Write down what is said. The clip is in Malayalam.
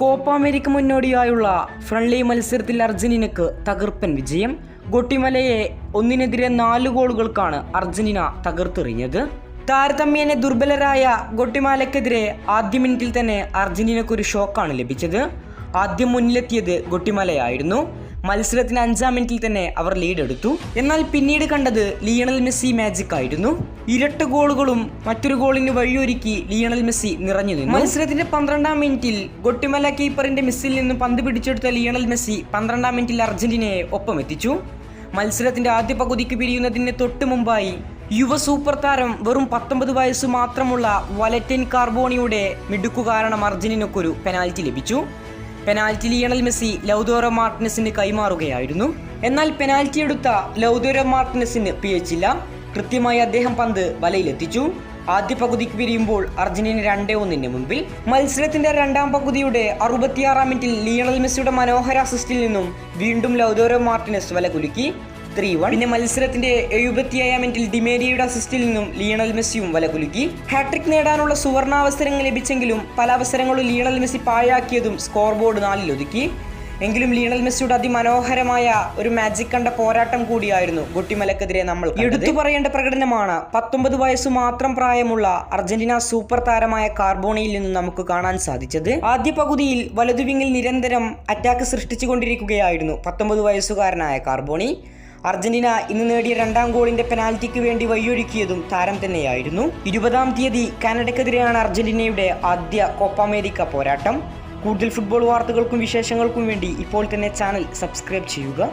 കോപ്പ അമേരിക്ക മുന്നോടിയായുള്ള ഫ്രണ്ട്ലി മത്സരത്തിൽ അർജന്റീനക്ക് തകർപ്പൻ വിജയം. ഗൊട്ടിമലയെ ഒന്നിനെതിരെ നാല് ഗോളുകൾക്കാണ് അർജന്റീന തകർത്തെറിഞ്ഞത്. താരതമ്യേന ദുർബലരായ ഗൊട്ടിമാലയ്ക്കെതിരെ ആദ്യ മിനിറ്റിൽ തന്നെ അർജന്റീനക്കൊരു ഷോക്കാണ് ലഭിച്ചത്. ആദ്യം മുന്നിലെത്തിയത് ഗൊട്ടിമലയായിരുന്നു. മത്സരത്തിന് അഞ്ചാം മിനിറ്റിൽ തന്നെ അവർ ലീഡ് എടുത്തു. എന്നാൽ പിന്നീട് കണ്ടത് ലിയണൽ മെസ്സി മാജിക് ആയിരുന്നു. ഇരട്ട ഗോളുകളും മറ്റൊരു ഗോളിന് വഴിയൊരുക്കി ലിയണൽ മെസ്സി നിറഞ്ഞു നിന്നു. മത്സരത്തിന്റെ പന്ത്രണ്ടാം മിനിറ്റിൽ ഗൊട്ടിമല കീപ്പറിന്റെ മിസ്സിൽ നിന്നും പന്ത് പിടിച്ചെടുത്ത ലിയണൽ മെസ്സി പന്ത്രണ്ടാം മിനിറ്റിൽ അർജന്റീനയെ ഒപ്പമെത്തിച്ചു. മത്സരത്തിന്റെ ആദ്യ പകുതിക്ക് പിരിയുന്നതിന് തൊട്ട് മുമ്പായി യുവ സൂപ്പർ താരം വെറും പത്തൊമ്പത് വയസ്സ് മാത്രമുള്ള വലറ്റിൻ കാർബോണിയുടെ മിടുക്കു കാരണം അർജന്റീനക്കൊരു പെനാൽറ്റി ലഭിച്ചു. പെനാൽറ്റി ലിയണൽ മെസ്സി ലൗദോറോ മാർട്ടിനസിന് കൈമാറുകയായിരുന്നു. എന്നാൽ പെനാൽറ്റി എടുത്ത ലൗദോറോ മാർട്ടിനസിന് പിഴച്ചില്ല. കൃത്യമായി അദ്ദേഹം പന്ത് വലയിലെത്തിച്ചു. ആദ്യ പകുതിക്ക് പിരിയുമ്പോൾ അർജന്റീന രണ്ടേ ഒന്നിന് മുമ്പിൽ മത്സരത്തിന്റെ രണ്ടാം പകുതിയുടെ അറുപത്തിയാറാം മിനിറ്റിൽ ലിയണൽ മെസ്സിയുടെ മനോഹര അസിസ്റ്റിൽ നിന്നും വീണ്ടും ലൗദോറോ മാർട്ടിനസ് വല കുലുക്കി ത്രീ വൺ. പിന്നെ മത്സരത്തിന്റെ എഴുപത്തിയേഴാം മിനിറ്റിൽ ഡിമേരിയയുടെ അസിസ്റ്റിൽ നിന്നും ലിയണൽ മെസ്സിയും വലകുലുക്കി ഹാട്രിക് നേടാനുള്ള സുവർണാവസരങ്ങൾ ലഭിച്ചെങ്കിലും പല അവസരങ്ങളും ലിയണൽ മെസ്സി പാഴാക്കിയതും സ്കോർ ബോർഡ് നാലിൽ ഒതുക്കി. എങ്കിലും ലിയണൽ മെസ്സിയുടെ അതിമനോഹരമായ ഒരു മാജിക് കണ്ട പോരാട്ടം കൂടിയായിരുന്നു ഗൊട്ടിമലക്കെതിരെ നമ്മൾ എടുത്തു പറയേണ്ട പ്രകടനമാണ് പത്തൊമ്പത് വയസ്സ് മാത്രം പ്രായമുള്ള അർജന്റീന സൂപ്പർ താരമായ കാർബോണിയിൽ നിന്നും നമുക്ക് കാണാൻ സാധിച്ചത്. ആദ്യ പകുതിയിൽ വലതുവിങ്ങിൽ നിരന്തരം അറ്റാക്ക് സൃഷ്ടിച്ചുകൊണ്ടിരിക്കുകയായിരുന്നു പത്തൊമ്പത് വയസ്സുകാരനായ കാർബോണി. അർജന്റീന ഇന്ന് നേടിയ രണ്ടാം ഗോളിന്റെ പെനാൽറ്റിക്ക് വേണ്ടി വഴിയൊരുക്കിയതും താരം തന്നെയായിരുന്നു. ഇരുപതാം തീയതി കാനഡക്കെതിരെയാണ് അർജന്റീനയുടെ ആദ്യ കോപ്പ അമേരിക്ക പോരാട്ടം. കൂടുതൽ ഫുട്ബോൾ വാർത്തകൾക്കും വിശേഷങ്ങൾക്കും വേണ്ടി ഇപ്പോൾ തന്നെ ചാനൽ സബ്സ്ക്രൈബ് ചെയ്യുക.